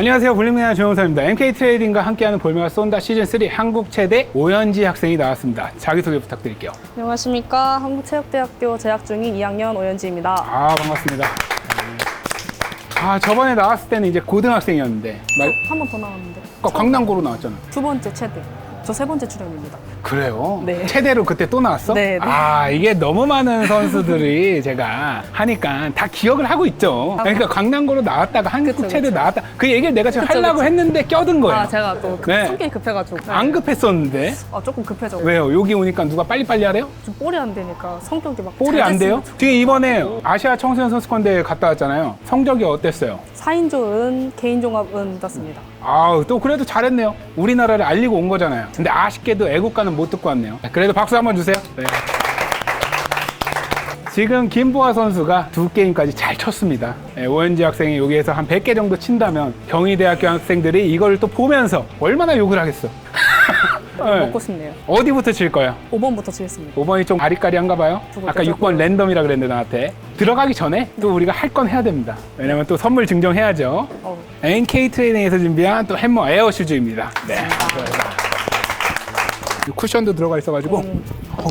안녕하세요. 볼링매니아 조영선입니다. MK 트레이딩과 함께하는 볼메가 쏜다 시즌 3 한국 최대 오연지 학생이 나왔습니다. 자기소개 부탁드릴게요. 안녕하십니까. 한국체육대학교 재학 중인 2학년 오연지입니다. 아, 반갑습니다. 아, 저번에 나왔을 때는 이제 고등학생이었는데, 말, 한 번 더 나왔는데. 아까 강남고로 나왔잖아. 두 번째 최대. 저 세 번째 출연입니다. 그래요? 네. 최대로 그때 또 나왔어? 네, 네. 아, 이게 너무 많은 선수들이 제가 하니까 다 기억을 하고 있죠. 그러니까 강남고로 나왔다가 한국 그쵸, 최대 그쵸. 나왔다. 그 얘기를 내가 지금 그쵸, 하려고 그쵸. 했는데 껴든 거예요. 아, 제가 또 급- 네. 성격이 급해가지고. 안 급했었는데. 아, 조금 급해져. 왜요? 여기 오니까 누가 빨리빨리 하래요? 좀 볼이 안 되니까 성격이 막. 볼이 잘안 돼요? 지금 이번에 아시아 청소년 선수권 대회 갔다 왔잖아요. 성적이 어땠어요? 4인조 은 개인 종합은 떴습니다. 아우, 또 그래도 잘했네요. 우리나라를 알리고 온 거잖아요. 근데 아쉽게도 애국가는 못 듣고 왔네요. 그래도 박수 한번 주세요. 네. 지금 김보아 선수가 두 게임까지 잘 쳤습니다. 네, 오현지 학생이 여기에서 한 100개 정도 친다면 경희대학교 학생들이 이걸 또 보면서 얼마나 욕을 하겠어. 네. 먹고 싶네요. 어디부터 칠 거야? 5번부터 치겠습니다. 5번이 좀 아리까리한가 봐요? 두 번째 아까 조금. 6번 랜덤이라 그랬는데 나한테 들어가기 전에 또 우리가 할 건 해야 됩니다 왜냐면 또 선물 증정해야죠 어, NK 트레이닝에서 준비한 또 햄머 에어 슈즈입니다 네 이 쿠션도 들어가 있어가지고 음. 어우.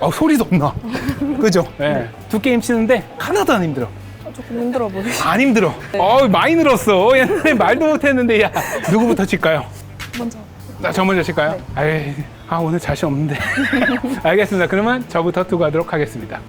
어우, 소리도 없나 그죠? 네. 두 게임 치는데 하나도 안 힘들어 아, 조금 힘들어 보이시. 안 힘들어 어우 많이 늘었어 옛날에 말도 못했는데 야 누구부터 칠까요? 먼저. 나 저 먼저 칠까요? 아이, 아 오늘 자신 없는데. 알겠습니다. 그러면 저부터 두고 가도록 하겠습니다.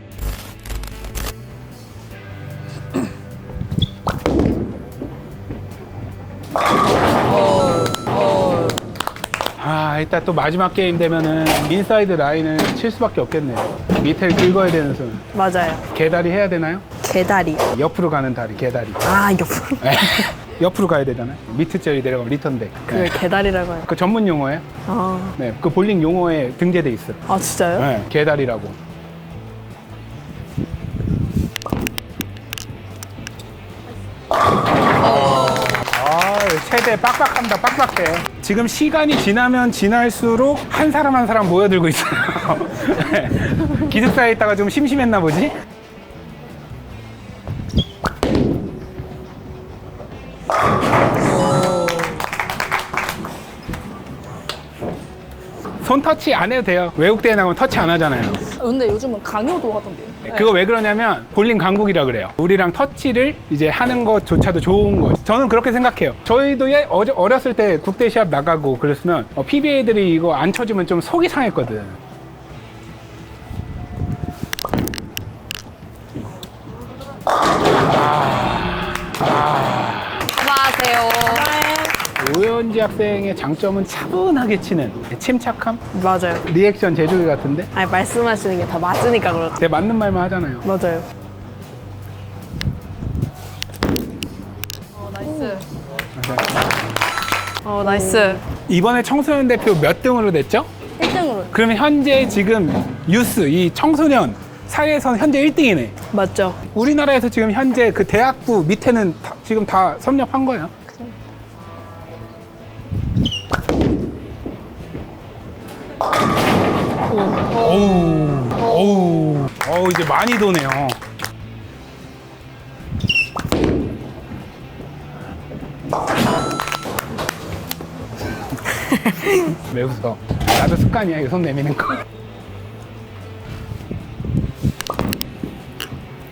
아, 일단 또 마지막 게임 되면은 인사이드 라인을 칠 수밖에 없겠네요. 밑에를 긁어야 되는 순. 맞아요. 개다리 해야 되나요? 개다리. 옆으로 가는 다리, 개다리. 아, 옆으로. 옆으로 가야 되잖아요. 밑에 젤이 내려가면 리턴백. 그걸 개다리라고 해요. 그 전문 용어예요? 아, 네, 그 볼링 용어에 등재돼 있어. 요 아 진짜요? 네, 개다리라고. 아, 최대 빡빡합니다. 빡빡해. 지금 시간이 지나면 지날수록 한 사람 한 사람 모여들고 있어요. 네. 기숙사에 있다가 좀 심심했나 보지? 터치 안 해도 돼요. 외국 대회 나가면 터치 안 하잖아요. 근데 요즘은 강요도 하던데요. 그거 왜 그러냐면 볼링 강국이라 그래요. 우리랑 터치를 이제 하는 것조차도 좋은 거. 저는 그렇게 생각해요. 저희도 예, 어제 어렸을 때 국대 시합 나가고 그랬으면 어, PBA들이 이거 안 쳐주면 좀 속이 상했거든. 안녕하세요. 오연지 학생의 장점은 차분하게 치는 침착함, 맞아요. 리액션 제조기 같은데. 아니 말씀하시는 게 다 맞으니까 그렇죠. 내 맞는 말만 하잖아요. 맞아요. 어 나이스. 어 나이스. 이번에 청소년 대표 몇 등으로 됐죠? 1등으로. 그러면 현재 지금 유스 이 청소년 사회에서는 현재 1등이네. 맞죠. 우리나라에서 지금 현재 그 대학부 밑에는 다- 지금 다 섭렵한 거예요. 오우, 오우, 어우, 이제 많이 도네요. 왜 웃어? 나도 습관이야, 이거 손 내미는 거.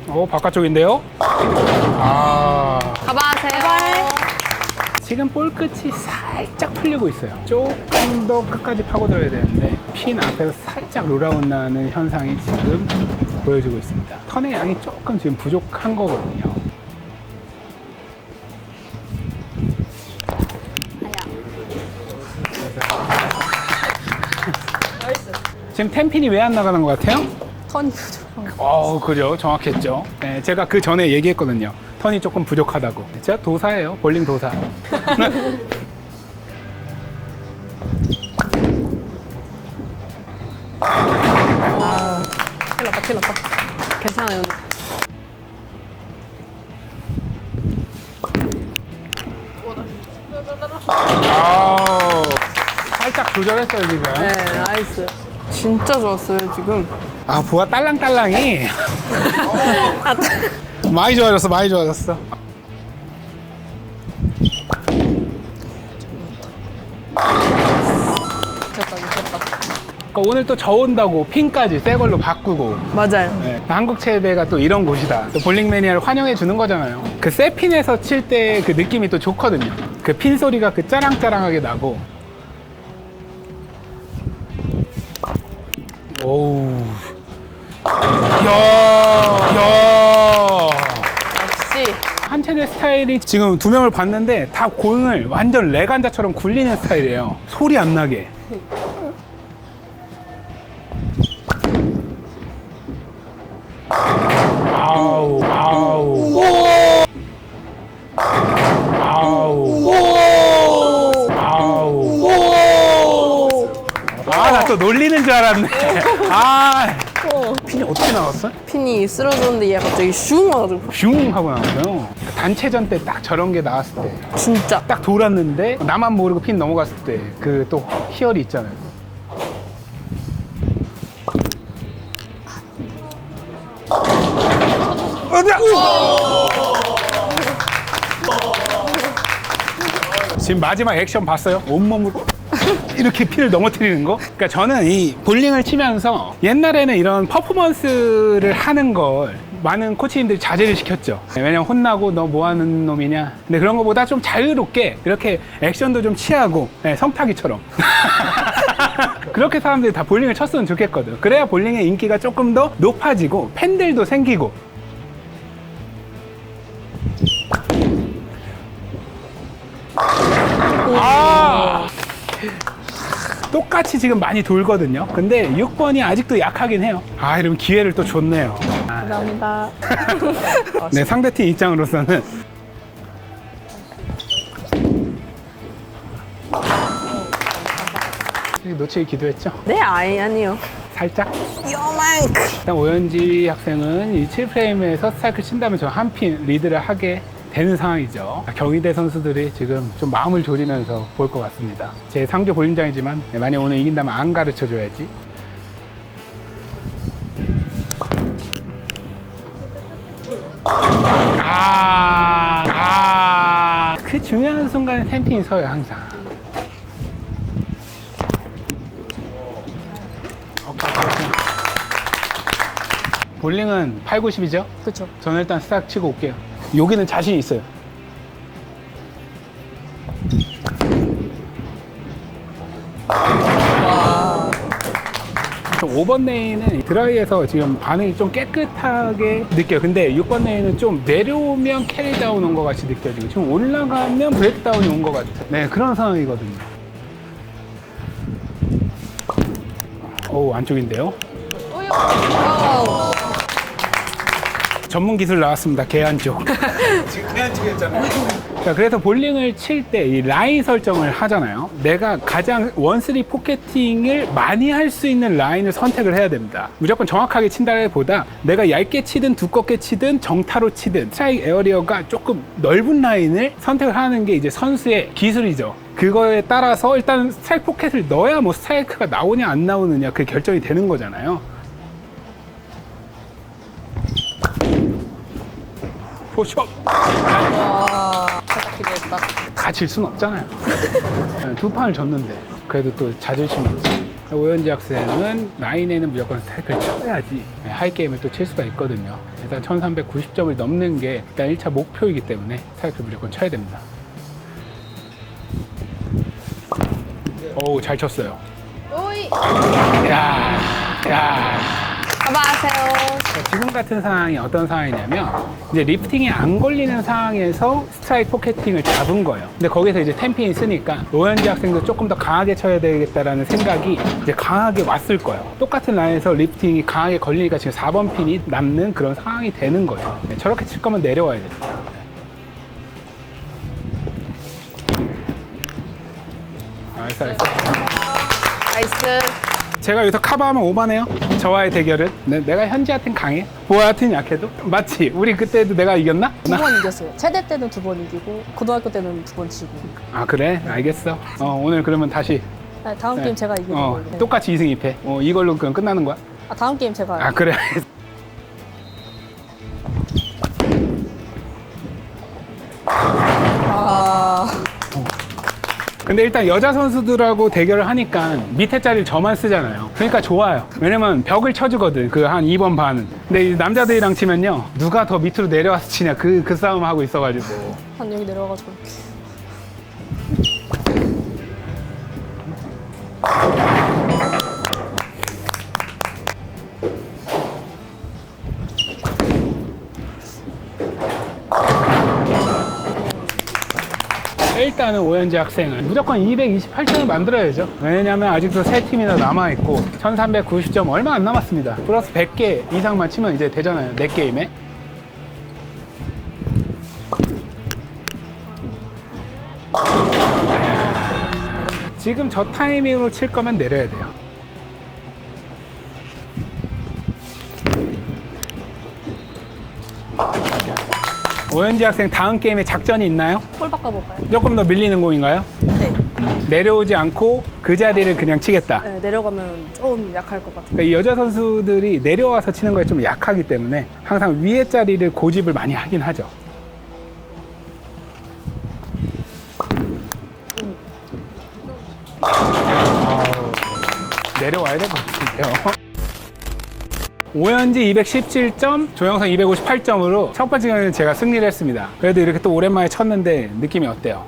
어, 바깥쪽인데요? 아. 가봐세요. 지금 볼 끝이 살짝 풀리고 있어요. 조금 더 끝까지 파고들어야 되는데 핀 앞에서 살짝 나는 현상이 지금 보여지고 있습니다. 턴의 양이 조금 지금 부족한 거거든요. 지금 템핀이 왜 안 나가는 것 같아요? 턴이 부족한 거. 어, 그죠. 정확했죠. 네, 제가 그 전에 얘기했거든요. 턴이 조금 부족하다고. 제가 도사예요. 볼링 도사. 괜찮아요. 아, 살짝 조절했어요, 지금. 네, 나이스. 진짜 좋았어요, 지금. 아, 부하 딸랑딸랑이. 많이 좋아졌어, 많이 좋아졌어. 오늘 또 저 온다고 핀까지 새 걸로 바꾸고 맞아요. 네, 한국 체대가 또 이런 곳이다. 또 볼링 매니아를 환영해 주는 거잖아요. 그 새 핀에서 칠 때 그 느낌이 또 좋거든요. 그 핀 소리가 그 짜랑짜랑하게 나고. 오우. 야, 야. 역시. 한 체대 스타일이 지금 두 명을 봤는데 다 공을 완전 레간자처럼 굴리는 스타일이에요. 소리 안 나게. 아, 나 또 놀리는 줄 알았네. 아, 핀이 어떻게 나왔어? 핀이 쓰러졌는데 얘가 갑자기 슝 와가지고. 슝 하고 나왔어요. 단체전 때 딱 저런 게 나왔을 때. 진짜. 딱 돌았는데 나만 모르고 핀 넘어갔을 때 그 또 희열이 있잖아요. 지금 마지막 액션 봤어요? 온몸으로 이렇게 피를 넘어뜨리는 거? 그러니까 저는 이 볼링을 치면서 옛날에는 이런 퍼포먼스를 하는 걸 많은 코치님들이 자제를 시켰죠. 왜냐면 혼나고 너 뭐 하는 놈이냐. 근데 그런 것보다 좀 자유롭게 이렇게 액션도 좀 취하고 네, 성타기처럼. 그렇게 사람들이 다 볼링을 쳤으면 좋겠거든. 그래야 볼링의 인기가 조금 더 높아지고 팬들도 생기고 똑같이 지금 많이 돌거든요. 근데 6번이 아직도 약하긴 해요. 아, 이러면 기회를 또 줬네요. 아, 감사합니다. 네, 상대팀 입장으로서는 놓치기 기도했죠? 네, 아니, 아니요. 살짝. 요만큼. 일단 오연지 학생은 이 7프레임에서 스트라이크를 친다면 저 한 핀 리드를 하게 되는 상황이죠. 경희대 선수들이 지금 좀 마음을 졸이면서 볼 것 같습니다. 제 상조 볼링장이지만 만약 오늘 이긴다면 안 가르쳐 줘야지. 아, 아, 그 중요한 순간에 템핑이 서요, 항상. 볼링은 8, 90이죠? 그쵸. 저는 일단 스탁 치고 올게요. 여기는 자신 있어요. 좀 5번 레인은 드라이에서 지금 반응이 좀 깨끗하게 느껴요. 근데 6번 레인은 좀 내려오면 캐리다운 온 것 같이 느껴지고 지금 올라가면 브레이크다운이 온 것 같아요. 네, 그런 상황이거든요. 오, 안쪽인데요. 전문 기술 나왔습니다. 개안 쪽. 지금 개안 쪽이었잖아요. 자, 그래서 볼링을 칠 때 이 라인 설정을 하잖아요. 내가 가장 원쓰리 포켓팅을 많이 할 수 있는 라인을 선택을 해야 됩니다. 무조건 정확하게 친다기보다 내가 얇게 치든 두껍게 치든 정타로 치든 스트라이크 에어리어가 조금 넓은 라인을 선택을 하는 게 이제 선수의 기술이죠. 그거에 따라서 일단 스트라이크 포켓을 넣어야 뭐 스트라이크가 나오냐 안 나오느냐 그게 결정이 되는 거잖아요. 와, 살짝 기대했다. 다질 수는 없잖아요. 네, 두 판을 졌는데 그래도 또 자존심이 있지. 오현지 학생은 라인에는 무조건 스트라이크를 쳐야지 네, 하이 게임을 또 칠 수가 있거든요. 일단 1390점을 넘는 게 일단 1차 목표이기 때문에 스트라이크를 무조건 쳐야 됩니다. 오, 잘 쳤어요. 오이. 야, 야. 가봐하세요. 자, 지금 같은 상황이 어떤 상황이냐면 이제 리프팅이 안 걸리는 상황에서 스트라이크 포켓팅을 잡은 거예요. 근데 거기서 이제 템핑이 쓰니까 오현지 학생도 조금 더 강하게 쳐야 되겠다라는 생각이 이제 강하게 왔을 거예요. 똑같은 라인에서 리프팅이 강하게 걸리니까 지금 4번 핀이 남는 그런 상황이 되는 거예요. 네, 저렇게 칠 거면 내려와야 돼요. 나이스, 나이스. 나이스. 제가 여기서 카바하면 오바네요. 저와의 대결은 네, 내가 현지한텐 강해. 보아한텐 약해도 맞지. 우리 그때도 내가 이겼나? 두 번 이겼어요. 체대 때는 두 번 이기고 고등학교 때는 두 번 지고. 아 그래? 알겠어. 어, 오늘 그러면 다시 아, 다음 네. 게임 제가 이기는 어, 걸로. 네. 똑같이 2승 2패. 어, 이걸로 그럼 끝나는 거야? 아, 다음 게임 제가 아 그래. 근데 일단 여자 선수들하고 대결을 하니까 밑에 자리를 저만 쓰잖아요. 그러니까 좋아요. 왜냐면 벽을 쳐주거든. 그 한 2번 반은. 근데 이 남자들이랑 치면요. 누가 더 밑으로 내려와서 치냐. 그, 그 싸움 하고 있어가지고. 한 여기 내려와가지고. 일단은 오현지 학생은 무조건 228점을 만들어야죠. 왜냐면 아직도 세 팀이나 남아있고 1390점 얼마 안 남았습니다. 플러스 100개 이상만 치면 이제 되잖아요. 4게임에. 지금 저 타이밍으로 칠 거면 내려야 돼요. 오현지 학생 다음 게임에 작전이 있나요? 볼 바꿔볼까요? 조금 더 밀리는 공인가요? 네. 내려오지 않고 그 자리를 그냥 치겠다. 네. 내려가면 좀 약할 것 같아요. 그러니까 이 여자 선수들이 내려와서 치는 거에 좀 약하기 때문에 항상 위에 자리를 고집을 많이 하긴 하죠. 아우, 내려와야 될 것 같은데요. 오현지 217점, 조영선 258점으로 첫 번째 경기는 제가 승리를 했습니다. 그래도 이렇게 또 오랜만에 쳤는데 느낌이 어때요?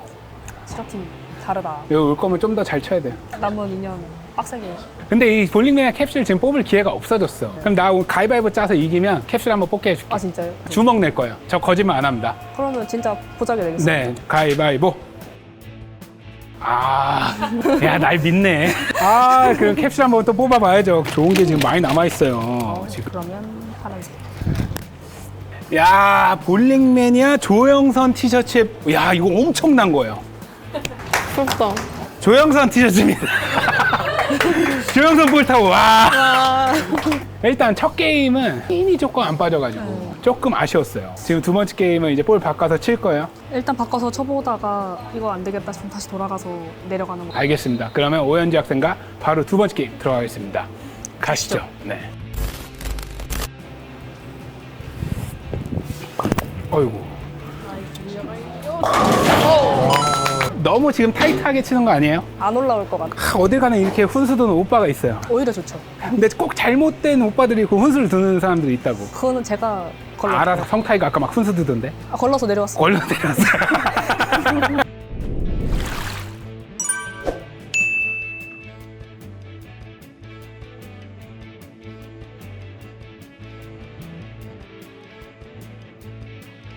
실업팀 다르다. 여기 올 거면 좀 더 잘 쳐야 돼요. 남은 2년 빡세게. 근데 이 볼링맨 캡슐 지금 뽑을 기회가 없어졌어. 그럼 나 오늘 가위바위보 짜서 이기면 캡슐 한번 뽑게 해줄게. 아 진짜요? 주먹 낼 거예요. 저 거짓말 안 합니다. 그러면 진짜 보자게 되겠어요. 네, 가위바위보. 아, 야, 날 믿네. 아, 그럼 캡슐 한번 또 뽑아봐야죠. 좋은 게 지금 많이 남아있어요. 지금. 그러면 파란색. 야, 볼링맨이야 조영선 티셔츠에, 야, 이거 엄청난 거예요. 부럽다. 조영선 티셔츠입니다. 조영선 볼 타고, 와. 일단 첫 게임은 힘이 조금 안 빠져가지고 조금 아쉬웠어요. 지금 두 번째 게임은 이제 볼 바꿔서 칠 거예요. 일단 바꿔서 쳐보다가 이거 안 되겠다 싶으면 다시 돌아가서 내려가는 거. 알겠습니다. 그러면 오현지 학생과 바로 두 번째 게임 들어가겠습니다. 가시죠. 네. 어이구. 너무 지금 타이트하게 치는 거 아니에요? 안 올라올 것 같아. 하, 어딜 가나 이렇게 훈수 두는 오빠가 있어요. 오히려 좋죠. 근데 꼭 잘못된 오빠들이 그 훈수를 두는 사람들이 있다고. 그거는 제가 걸러. 알아서 성타이가 아까 막 훈수 두던데. 아, 걸러서 내려왔어. 얼른 내렸어요.